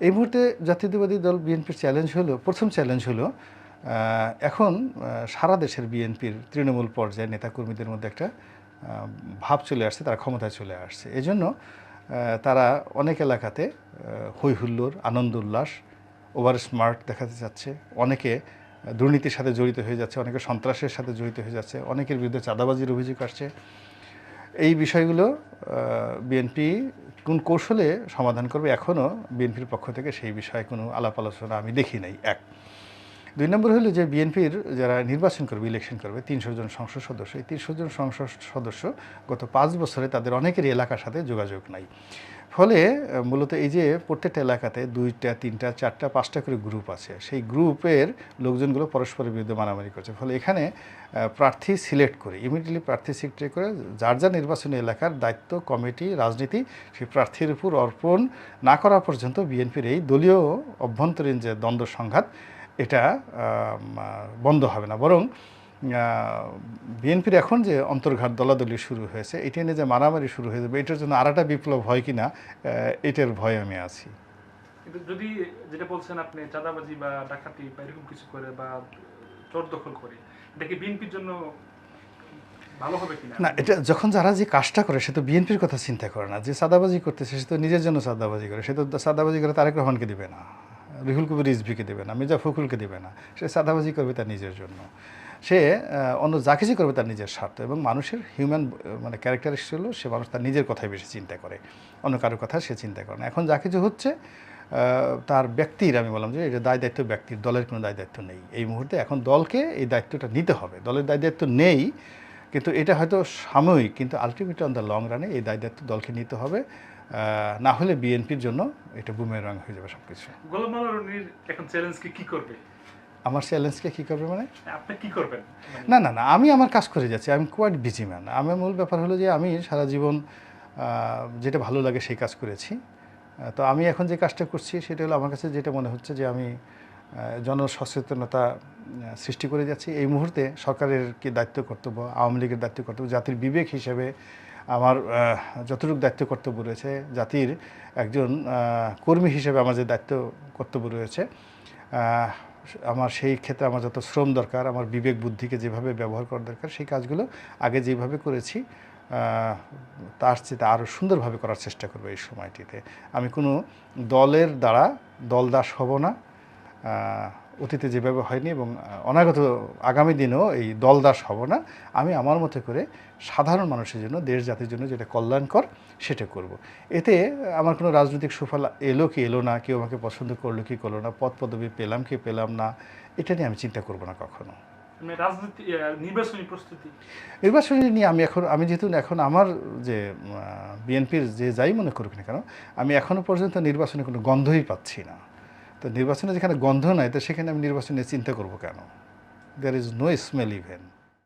এই মুহূর্তে জাতীয়তাবাদী দল বিএনপির চ্যালেঞ্জ হলো প্রথম চ্যালেঞ্জ হলো এখন সারা দেশের বিএনপির তৃণমূল পর্যায়ে নেতাকর্মীদের মধ্যে একটা ভাব চলে আসছে তারা ক্ষমতায় চলে আসছে। এজন্য তারা অনেক এলাকাতে আহ, হৈ হুল্লোড় আনন্দ উল্লাস ওভার স্মার্ট দেখাতে যাচ্ছে অনেকে দুর্নীতির সাথে জড়িত হয়ে যাচ্ছে অনেকে সন্ত্রাসের সাথে জড়িত হয়ে যাচ্ছে অনেকের বিরুদ্ধে চাঁদাবাজির অভিযোগ আসছে। এই বিষয়গুলো বিএনপি কোন কৌশলে সমাধান করবে এখনও বিএনপির পক্ষ থেকে সেই বিষয়ে কোনো আলাপ আলোচনা আমি দেখি নাই, এক। দুই নম্বর হলো যে বিএনপির যারা নির্বাচন করবে ইলেকশন করবে, তিনশো জন সংসদ সদস্য, এই তিনশো জন সংসদ সদস্য গত পাঁচ বছরে তাদের অনেকেরই এলাকার সাথে যোগাযোগ নাই। ফলে মূলত এই যে প্রত্যেকটা এলাকাতে দুইটা, তিনটা, চারটা, পাঁচটা করে গ্রুপ আছে। সেই গ্রুপের লোকজনগুলো পরস্পরের বিরুদ্ধে মারামারি করছে। ফলে এখানে প্রার্থী সিলেক্ট করে ইমিডিয়েটলি প্রার্থী সিলেক্ট করে যার যার নির্বাচনী এলাকার দায়িত্ব কমিটি রাজনীতি, সেই প্রার্থীর উপর অর্পণ না করা পর্যন্ত বিএনপির এই দলীয় অভ্যন্তরীণ যে দ্বন্দ্ব সংঘাত এটা বন্ধ হবে না। বরং বিএনপির এখন যে অন্তর্ঘাত দলাদলি শুরু হয়েছে এটা নিয়ে যে মারামারি শুরু হয়ে যাবে এটার জন্য আর একটা বিপ্লব হয় কি না এটার ভয়ে আমি আছি। কিন্তু যদি যেটা বলছেন আপনি চাঁদাবাজি বা ডাকাতি বা এরকম কিছু করে বা চোর দখল করে এটা কি বিএনপির জন্য না এটা যখন যারা যে কাজটা করে সে তো বিএনপির কথা চিন্তা করে না। যে সাদাবাজি করতেছে সে তো নিজের জন্য সাদাবাজি করে সে তো সাদাবাজি করে তারেক রহমানকে দিবে না। রিহুল কবির রিজভিকে দেবে না, মির্জা ফখরুলকে দেবে না। সে সাদাবাজি করবে তার নিজের জন্য। সে অন্য যা কিছু করবে তার নিজের স্বার্থ এবং মানুষের হিউম্যান মানে ক্যারেক্টারিস্টিক হলো সে মানুষ তার নিজের কথাই বেশি চিন্তা করে। অন্য কারোর কথা সে চিন্তা করে না। এখন যা কিছু হচ্ছে তার ব্যক্তির আমি বললাম যে এটা দায় দায়িত্ব ব্যক্তির, দলের কোনো দায় দায়িত্ব নেই। এই মুহূর্তে এখন দলকে এই দায়িত্বটা নিতে হবে। দলের দায় দায়িত্ব নেই, কিন্তু এটা হয়তো সাময়িক, কিন্তু আলটিমেটলি অন দ্য লং রানে এই দায় দায়িত্ব দলকে নিতে হবে। না হলে বিএনপির জন্য এটা বুমের বুমেরাং হয়ে যাবে সব কিছু গোলাম রনির এখন চ্যালেঞ্জকে কি করবে? আমার চ্যালেঞ্জকে কী করবে মানে? আপনি কি করবেন? না না না আমি আমার কাজ করে যাচ্ছি আমি কোয়াইট বিজি ম্যান আমার মূল ব্যাপার হলো যে আমি সারা জীবন যেটা ভালো লাগে সেই কাজ করেছি। তো আমি এখন যে কাজটা করছি সেটা হলো আমার কাছে যেটা মনে হচ্ছে যে আমি জনসচেতনতা সৃষ্টি করে যাচ্ছি। এই মুহূর্তে সরকারের কি দায়িত্ব কর্তব্য আওয়ামী লীগের দায়িত্ব কর্তব্য জাতির বিবেক হিসেবে আমার যতটুকু দায়িত্ব কর্তব্য রয়েছে, জাতির একজন কর্মী হিসেবে আমার যে দায়িত্ব কর্তব্য রয়েছে আমার সেই ক্ষেত্রে আমার যত শ্রম দরকার, আমার বিবেক বুদ্ধিকে যেভাবে ব্যবহার করা দরকার, সেই কাজগুলো আগে যেভাবে করেছি তার চেয়ে আরও সুন্দরভাবে করার চেষ্টা করব এই সময়টিতে। আমি কোনো দলের দ্বারা দলদাস হব না অতীতে যেভাবে হয়নি এবং অনাগত আগামী দিনেও এই দলদাস হব না। আমি আমার মতো করে সাধারণ মানুষের জন্য দেশ জাতির জন্য যেটা কল্যাণকর সেটা করব। এতে আমার কোনো রাজনৈতিক সুফল এলো কি এলো না কেউ আমাকে পছন্দ করল কি করল না পদ পদবি পেলাম কি পেলাম না এটা নিয়ে আমি চিন্তা করব না কখনো। মানে রাজনীতি নির্বাচনী প্রস্তুতি? নির্বাচনী নিয়ে আমি এখন আমি যেহেতু এখন আমার যে বিএনপির যে যাই মনে করুক না কেন আমি এখনও পর্যন্ত নির্বাচনে কোনো গন্ধই পাচ্ছি না। তো নির্বাচনে যেখানে গন্ধ নাই, তো সেখানে আমি নির্বাচনে চিন্তা করব কেন? There is no smell even